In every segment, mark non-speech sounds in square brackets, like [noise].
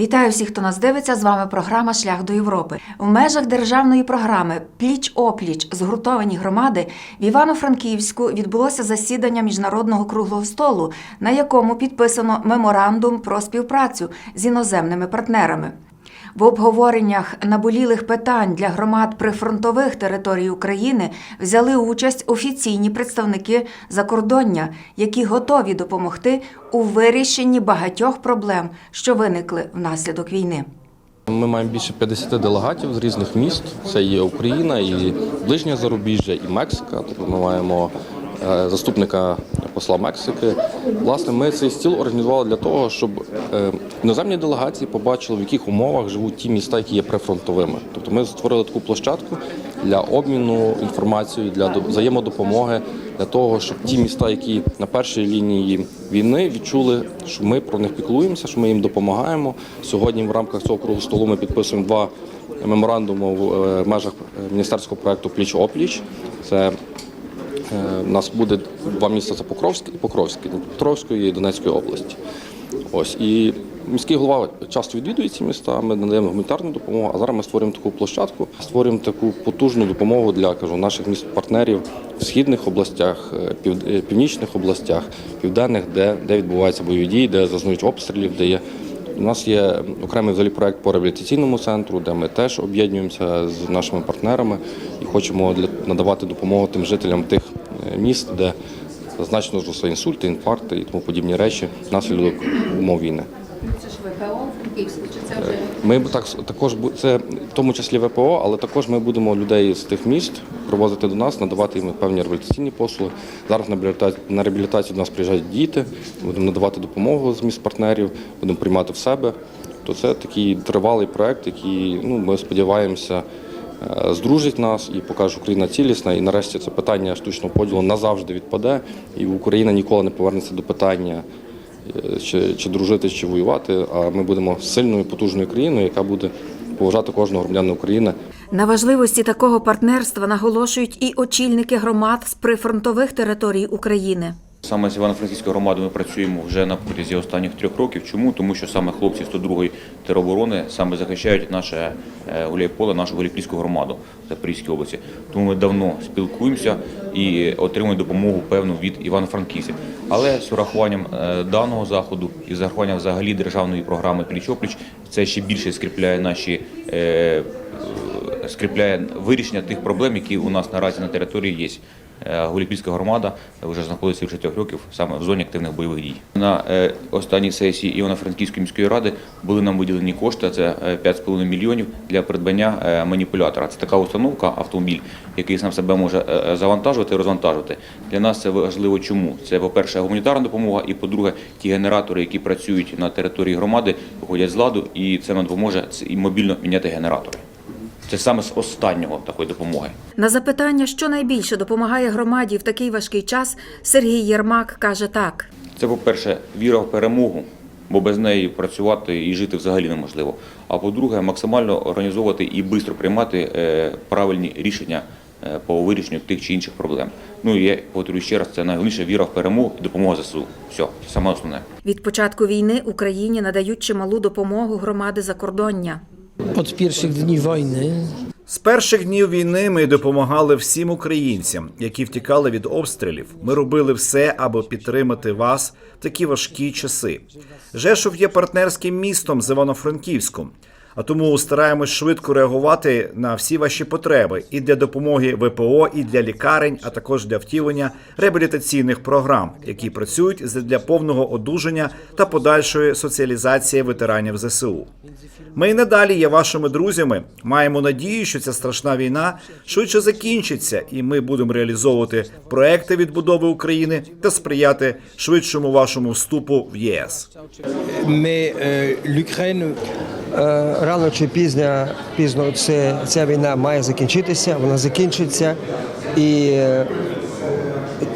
Вітаю всіх, хто нас дивиться. З вами програма Шлях до Європи. В межах державної програми Пліч опліч згуртовані громади в Івано-Франківську відбулося засідання міжнародного круглого столу, на якому підписано меморандум про співпрацю з іноземними партнерами. В обговореннях наболілих питань для громад прифронтових територій України взяли участь офіційні представники закордоння, які готові допомогти у вирішенні багатьох проблем, що виникли внаслідок війни. Ми маємо більше 50 делегатів з різних міст. Це є Україна, і ближнє зарубіжжя, і Мексика. Тобто ми маємо заступника посла Мексики. Власне, ми цей стіл організували для того, щоб е, іноземні делегації побачили, в яких умовах живуть ті міста, які є прифронтовими. Тобто ми створили таку площадку для обміну інформацією, для до- взаємодопомоги, для того, щоб ті міста, які на першій лінії війни, відчули, що ми про них піклуємося, що ми їм допомагаємо. Сьогодні в рамках цього круглого столу ми підписуємо два меморандуми в е, межах е, міністерського проекту Пліч опліч. Це Е, У нас буде два міста це Покровське і Покровське, Покровської і Донецької області. Ось і міський голова часто відвідує ці міста. Ми надаємо гуманітарну допомогу. А зараз ми створюємо таку площадку, створюємо таку потужну допомогу для кажу наших міст партнерів в східних областях, е, пів- е, північних областях, південних, де, де відбуваються бойові дії, де зазнають обстрілів, де є. У нас є окремий взагалі проект по реабілітаційному центру, де ми теж об'єднуємося з нашими партнерами і хочемо надавати допомогу тим жителям тих е, міст, де значно зросли інсульти, інфаркти і тому подібні речі внаслідок умов війни. Це ж ВПО Франківську, чи це вже Ми так також це в тому числі ВПО, але також ми будемо людей з тих міст привозити до нас, надавати їм певні реабілітаційні послуги. Зараз на реабілітацію, на реабілітацію до нас приїжджають діти, будемо надавати допомогу з міст партнерів, будемо приймати в себе. То це такий тривалий проект, який ну ми сподіваємося. Е, Здружить нас і покаже, що Україна цілісна, і нарешті це питання штучного поділу назавжди відпаде, і Україна ніколи не повернеться до питання е, чи, чи дружити, чи воювати. А ми будемо сильною, потужною країною, яка буде поважати кожного громадянина України. На важливості такого партнерства наголошують і очільники громад з прифронтових територій України. Саме з Івано-Франківською громадою ми працюємо вже на протязі останніх трьох років. Чому? Тому що саме хлопці 102-ї тероборони саме захищають наше е, Гуляйполе, нашу Гуляйпільську громаду Запорізькій області. Тому ми давно спілкуємося і отримуємо допомогу певну від Івано-Франківців. Але з урахуванням е, даного заходу і з урахуванням взагалі державної програми Пліч-опліч це ще більше скріпляє наші. е, скріпляє вирішення тих проблем, які у нас наразі на території є. Е, Гуліпільська громада вже знаходиться вже трьох років саме в зоні активних бойових дій. На е, останній сесії Івано-Франківської міської ради були нам виділені кошти. Це е, 5,5 мільйонів для придбання е, маніпулятора. Це така установка, автомобіль, який сам себе може е, завантажувати і розвантажувати. Для нас це важливо. Чому це по-перше, гуманітарна допомога, і по-друге, ті генератори, які працюють на території громади, виходять з ладу, і це нам допоможе і мобільно міняти генератори. Це саме з останнього такої допомоги. На запитання, що найбільше допомагає громаді в такий важкий час, Сергій Єрмак каже так. Це, по-перше, віра в перемогу, бо без неї працювати і жити взагалі неможливо. А по-друге, максимально організовувати і швидко приймати е, правильні рішення е, по вирішенню тих чи інших проблем. Ну і я повторюю ще раз, це найголовніше віра в перемогу і допомога ЗСУ. Все, саме основне. Від початку війни Україні надають чималу допомогу громади закордоння. Od pierwszych dni wojny З перших днів війни ми допомагали всім українцям, які втікали від обстрілів. Ми робили все, аби підтримати вас в такі важкі часи. Жешов є партнерським містом з Івано-Франківськом, а тому стараємось швидко реагувати на всі ваші потреби і для допомоги ВПО, і для лікарень, а також для втілення реабілітаційних програм, які працюють для повного одужання та подальшої соціалізації ветеранів ЗСУ. Ми і надалі є вашими друзями. Маємо надію, що ця страшна війна швидше закінчиться, і ми будемо реалізовувати проекти відбудови України та сприяти швидшому вашому вступу в ЄС. Е, Рано чи пізно, пізно це, ця війна має закінчитися, вона закінчиться. І е,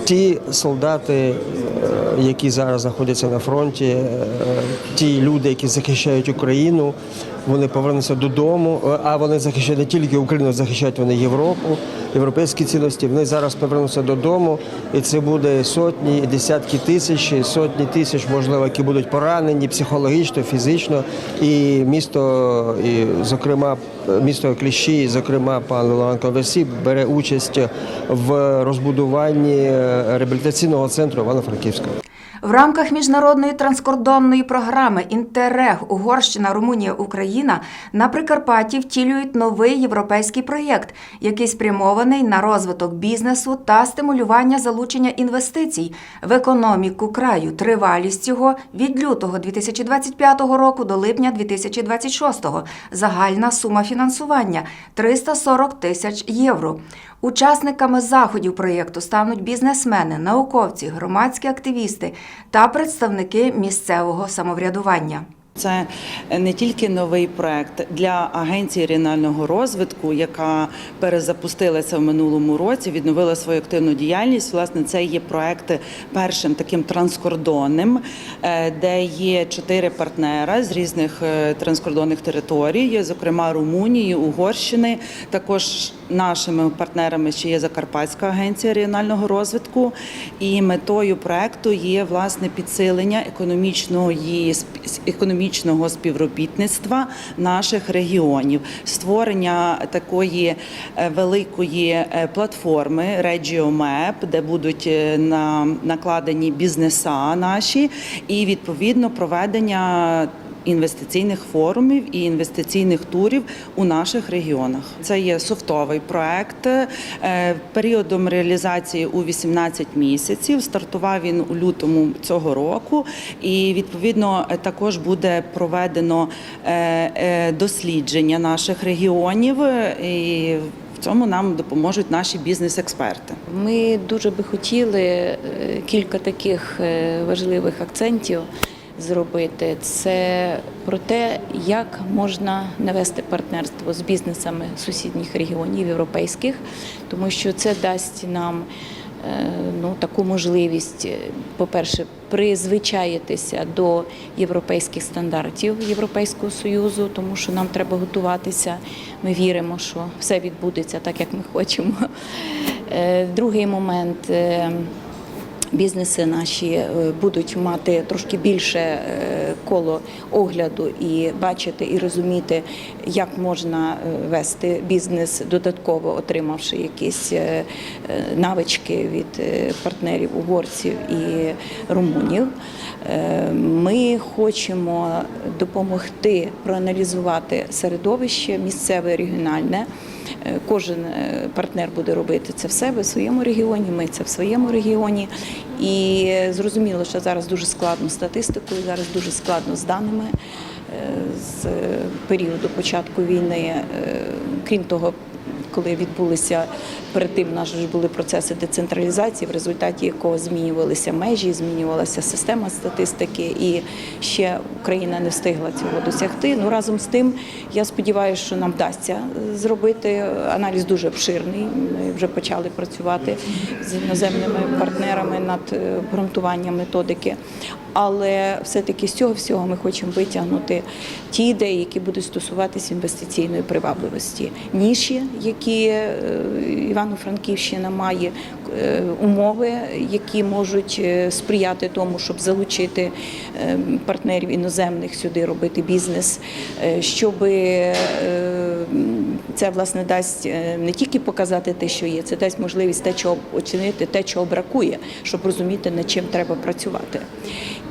ті солдати, е, які зараз знаходяться на фронті, ті люди, які захищають Україну, вони повернуться додому. Е, А вони захищають не тільки Україну, захищають вони Європу, європейські цінності. Вони зараз повернуться додому, і це буде сотні, десятки тисяч, сотні тисяч, можливо, які будуть поранені психологічно, фізично. І місто, і, зокрема, місто Кліщі, і, зокрема, пан Луганко Версі бере участь в розбудуванні е, реабілітаційного центру Івано-Франківська. В рамках міжнародної транскордонної програми Інтеррег Угорщина, Румунія, Україна на Прикарпатті втілюють новий європейський проєкт, який спрямований на розвиток бізнесу та стимулювання залучення інвестицій в економіку краю. Тривалість його від лютого 2025 року до липня 2026. Загальна сума фінансування 340 тисяч євро. Учасниками заходів проєкту стануть бізнесмени, науковці, громадські активісти та представники місцевого самоврядування. Це не тільки новий проект для агенції регіонального розвитку, яка перезапустилася в минулому році, відновила свою активну діяльність. Власне, це є проект першим таким транскордонним, е, де є чотири партнера з різних е, транскордонних територій, зокрема Румунії, Угорщини. Також нашими партнерами ще є Закарпатська агенція регіонального розвитку. І метою проекту є власне підсилення економічної економічного співробітництва наших регіонів, створення такої е, великої е, платформи RegioMap, де будуть е, на- накладені бізнеса наші, і відповідно проведення. Інвестиційних форумів і інвестиційних турів у наших регіонах це є софтовий проект е, періодом реалізації у 18 місяців. Стартував він у лютому цього року, і відповідно е, також буде проведено е, дослідження наших регіонів. І цьому нам допоможуть наші бізнес-експерти. Ми дуже би хотіли кілька таких важливих акцентів зробити. Це про те, як можна навести партнерство з бізнесами сусідніх регіонів європейських, тому що це дасть нам. е, Ну, таку можливість, е, по-перше, призвичаїтися до європейських стандартів Європейського союзу, тому що нам треба готуватися. Ми віримо, що все відбудеться так, як ми хочемо. Е, Другий момент. Бізнеси наші е, будуть мати трошки більше е, коло огляду і бачити і розуміти, як можна е, вести бізнес, додатково отримавши якісь навички від партнерів угорців і румунів. Ми хочемо допомогти проаналізувати середовище місцеве регіональне. Е, Кожен е, партнер буде робити це в себе в своєму регіоні. Ми це в своєму регіоні. І зрозуміло, що зараз дуже складно з статистикою, зараз дуже складно з даними е, з періоду початку війни. Крім того, коли відбулися перед тим, наші ж були процеси децентралізації, в результаті якого змінювалися межі, змінювалася система статистики, і ще Україна не встигла цього досягти. Ну разом з тим, я сподіваюся, що нам вдасться зробити аналіз дуже обширний. Ми вже почали працювати з іноземними партнерами над е, обґрунтуванням методики. Але все-таки з цього всього ми хочемо витягнути ті ідеї, які будуть стосуватися інвестиційної привабливості. Ніші, які е, Івано-Франківщина має е, умови, які можуть е, сприяти тому, щоб залучити партнерів іноземних сюди робити бізнес, щоб це власне дасть не тільки показати те, що є, це дасть можливість те, чого оцінити, те, чого бракує, щоб розуміти, над чим треба працювати.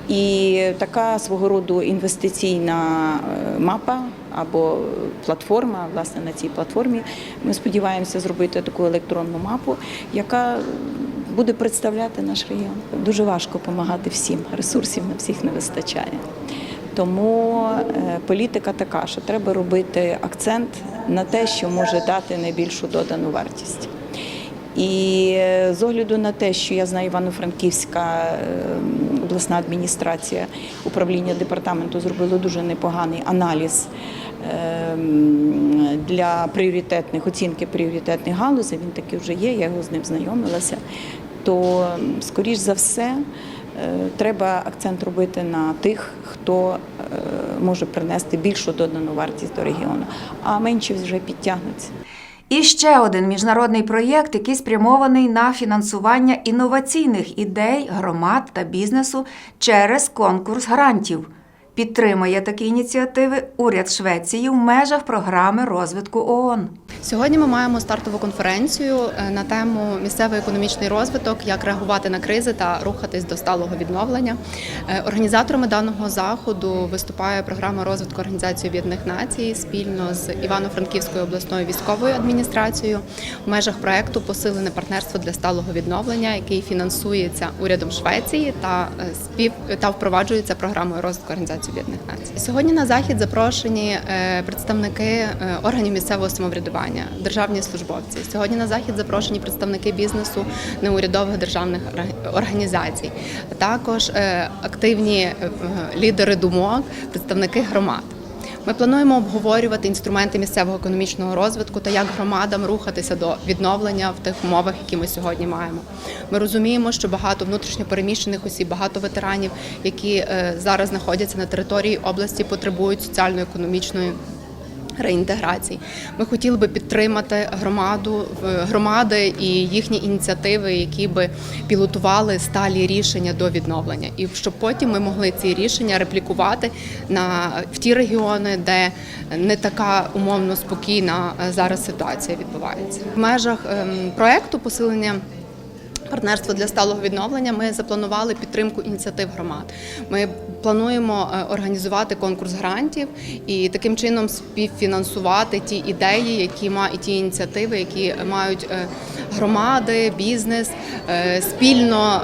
І така свого роду інвестиційна мапа або платформа, власне, на цій платформі ми сподіваємося зробити таку електронну мапу, яка буде представляти наш регіон. Дуже важко допомагати всім, ресурсів на всіх не вистачає. Тому е, політика така, що треба робити акцент на те, що може дати найбільшу додану вартість. І е, з огляду на те, що я знаю, Івано-Франківська е, обласна адміністрація управління департаменту зробило дуже непоганий аналіз для пріоритетних оцінки пріоритетних галузей. Він таки вже є, я його з ним знайомилася. То, скоріш за все, Е, Треба акцент робити на тих, хто е, може принести більшу додану вартість до регіону, а менші вже підтягнуться. І ще один міжнародний проєкт, який спрямований на фінансування інноваційних ідей громад та бізнесу через конкурс грантів. Підтримує такі ініціативи уряд Швеції в межах програми розвитку ООН. Сьогодні ми маємо стартову конференцію е, на тему місцевий економічний розвиток, як реагувати на кризи та рухатись до сталого відновлення. Е, Організаторами даного заходу виступає програма розвитку Організації Об'єднаних Націй спільно з Івано-Франківською обласною військовою адміністрацією в межах проекту Посилене партнерство для сталого відновлення, який фінансується урядом Швеції та е, спів та впроваджується програмою розвитку Організації Об'єднаних Націй. Сьогодні на захід запрошені е, представники е, органів місцевого самоврядування, державні службовці. Сьогодні на захід запрошені представники бізнесу неурядових державних організацій, організацій, також е, активні лідери думок, представники громад. Ми плануємо обговорювати інструменти місцевого економічного розвитку та як громадам рухатися до відновлення в тих умовах, які ми сьогодні маємо. Ми розуміємо, що багато внутрішньопереміщених осіб, багато ветеранів, які е, зараз знаходяться на території області, потребують соціально-економічної. Реінтеграції ми хотіли би підтримати громаду громади і їхні ініціативи, які би пілотували сталі рішення до відновлення, і щоб потім ми могли ці рішення реплікувати на в ті регіони, де не така умовно спокійна е, зараз ситуація відбувається. В межах ем, проекту посилення. Партнерство для сталого відновлення ми запланували підтримку ініціатив громад. Ми плануємо е, організувати конкурс грантів і таким чином співфінансувати ті ідеї, які ма і ті ініціативи, які мають е, громади, бізнес е, спільно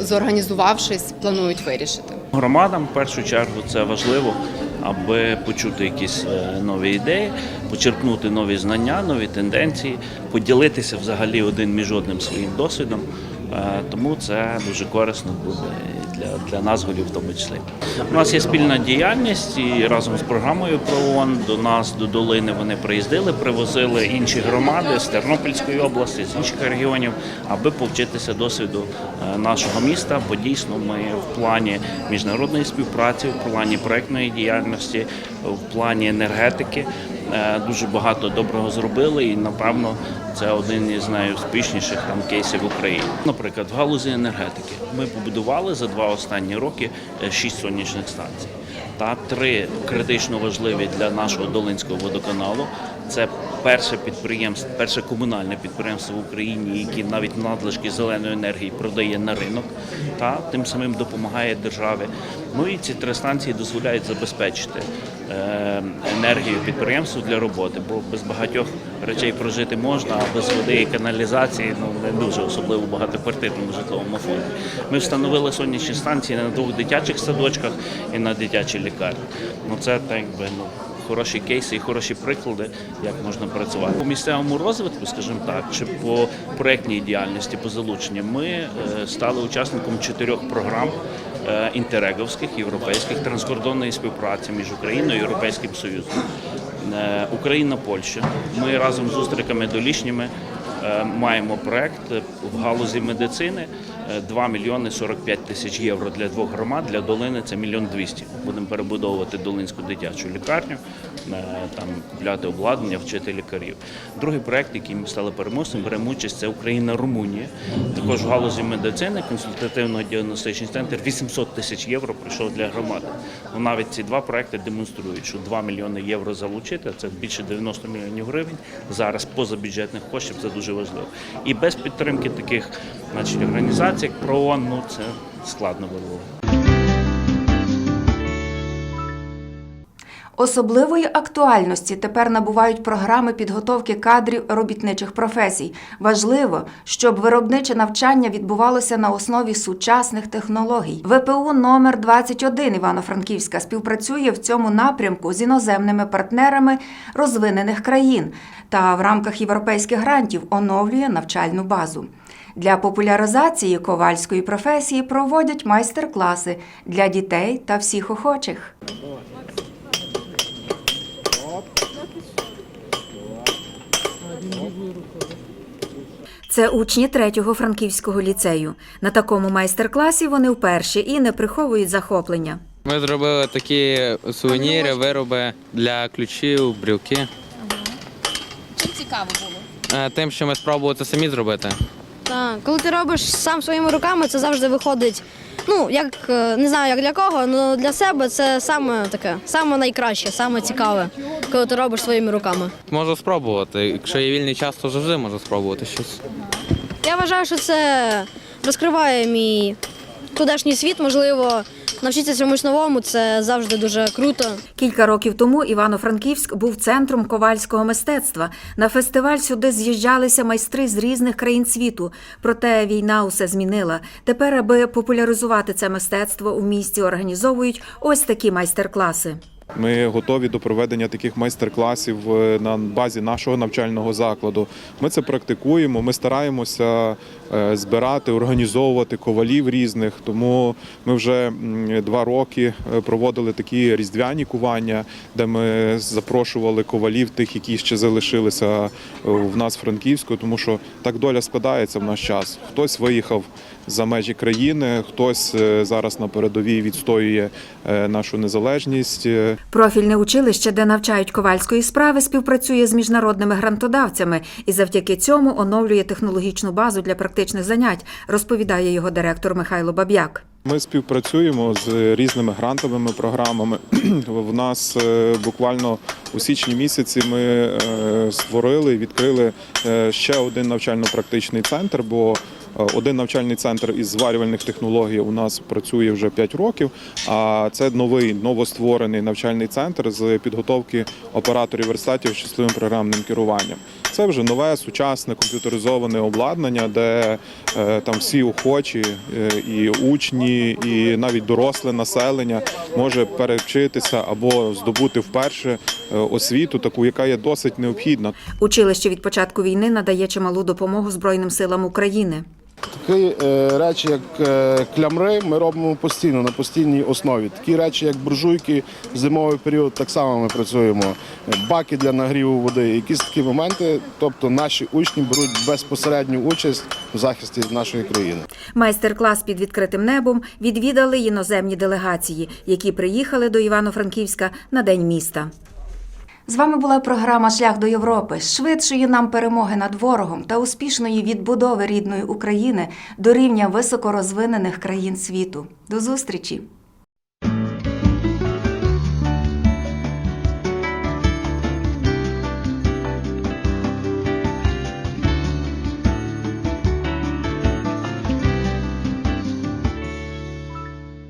зорганізувавшись, планують вирішити. Громадам в першу чергу це важливо, аби почути якісь нові ідеї, почерпнути нові знання, нові тенденції, поділитися взагалі один між одним своїм досвідом. Тому це дуже корисно буде для, для нас, голів в тому числі. У нас є спільна діяльність і разом з програмою про ООН до нас, до долини, вони приїздили, привозили інші громади з Тернопільської області, з інших регіонів, аби повчитися досвіду е, нашого міста. Бо дійсно ми в плані міжнародної співпраці, в плані проектної діяльності, в плані енергетики дуже багато доброго зробили, і напевно це один із найуспішніших там кейсів в. Наприклад, в галузі енергетики ми побудували за два останні роки е, шість сонячних станцій. Та три критично важливі для нашого Долинського водоканалу. Це перше підприємство, перше комунальне підприємство в Україні, яке навіть надлишки зеленої енергії продає на ринок, та тим самим допомагає державі. Ну і ці три станції дозволяють забезпечити е, енергію підприємству для роботи, бо без багатьох речей прожити можна, а без води і каналізації ну не дуже особливо багатоквартирному житловому фонді. Ми встановили сонячні станції на двох дитячих садочках і на дитячій лікарні. Ну це так якби ну. Хороші кейси і хороші приклади, як можна працювати по місцевому розвитку, скажімо так, чи по проектній діяльності, по залученню. Ми е, стали учасником чотирьох програм е, інтереговських європейських транскордонної співпраці між Україною і Європейським Союзом. Е, Україна, Польща. Ми разом з устриками долішніми маємо проект в галузі медицини. Е, 2 мільйони 45 тисяч євро для двох громад. Для долини це мільйон 200. Будемо перебудовувати долинську дитячу лікарню, е, там купляти обладнання, вчити лікарів. Другий проект, який ми стали переможцем, беремо участь, це Україна-Румунія. Також в галузі медицини, консультативно-діагностичний центр 800 тисяч євро прийшов для громади. Ну, навіть ці два проекти демонструють, що 2 мільйони євро залучити, це більше 90 мільйонів гривень. Зараз позабюджетних коштів це дуже важливо. І без підтримки таких значить, організацій, як ПРООН, ну це складно було. Особливої актуальності тепер набувають програми підготовки кадрів робітничих професій. Важливо, щоб виробниче навчання відбувалося на основі сучасних технологій. ВПУ номер 21 Івано-Франківська співпрацює в цьому напрямку з іноземними партнерами розвинених країн та в рамках європейських грантів оновлює навчальну базу. Для популяризації ковальської професії проводять майстер-класи для дітей та всіх охочих. Це учні третього франківського ліцею. На такому майстер-класі вони вперше і не приховують захоплення. Ми зробили такі сувеніри, вироби для ключів, брілки. Чим цікаво було? Е, Тим, що ми спробували це самі зробити. Так, коли ти робиш сам своїми руками, це завжди виходить. Ну, як е, не знаю, як для кого, але для себе це саме таке, саме найкраще, саме цікаве, коли ти робиш своїми руками. Можу спробувати. Якщо є вільний час, то завжди можу спробувати щось. Я вважаю, що це розкриває мій тудешній світ, можливо, навчитися чомусь новому, це завжди дуже круто. Кілька років тому Івано-Франківськ був центром ковальського мистецтва. На фестиваль сюди з'їжджалися майстри з різних країн світу. Проте війна усе змінила. Тепер, аби популяризувати це мистецтво у місті, організовують ось такі майстер-класи. Ми готові до проведення таких майстер-класів е, на базі нашого навчального закладу. Ми це практикуємо. Ми стараємося е, збирати, організовувати ковалів різних. Тому ми вже два роки е, проводили такі різдвяні кування, де ми запрошували ковалів, тих, які ще залишилися в нас в Франківську, тому що так доля складається в наш час. Хтось виїхав за межі країни, хтось е, зараз на передовій відстоює е, нашу незалежність. Профільне училище, де навчають ковальської справи, співпрацює з міжнародними грантодавцями і завдяки цьому оновлює технологічну базу для практичних занять, розповідає його директор Михайло Баб'як. Ми співпрацюємо з різними грантовими програмами. [clears throat] В нас е, буквально у січні місяці ми створили і відкрили ще один навчально-практичний центр, бо один навчальний центр із зварювальних технологій у нас працює вже 5 років. А це новий новостворений навчальний центр з підготовки операторів верстатів з щасливим програмним керуванням. Це вже нове сучасне комп'ютеризоване обладнання, де е, там всі охочі, е, і учні, і навіть доросле населення може перевчитися або здобути вперше е, освіту, таку, яка є досить необхідна. Училище від початку війни надає чималу допомогу Збройним силам України. Такі е, речі, як е, клямри, ми робимо постійно на постійній основі. Такі речі, як буржуйки, в зимовий період, так само ми працюємо. Баки для нагріву води. Якісь такі моменти. Тобто наші учні беруть безпосередню участь у захисті нашої країни. Майстер-клас під відкритим небом відвідали іноземні делегації, які приїхали до Івано-Франківська на День міста. З вами була програма Шлях до Європи, швидшої нам перемоги над ворогом та успішної відбудови рідної України до рівня високорозвинених країн світу. До зустрічі!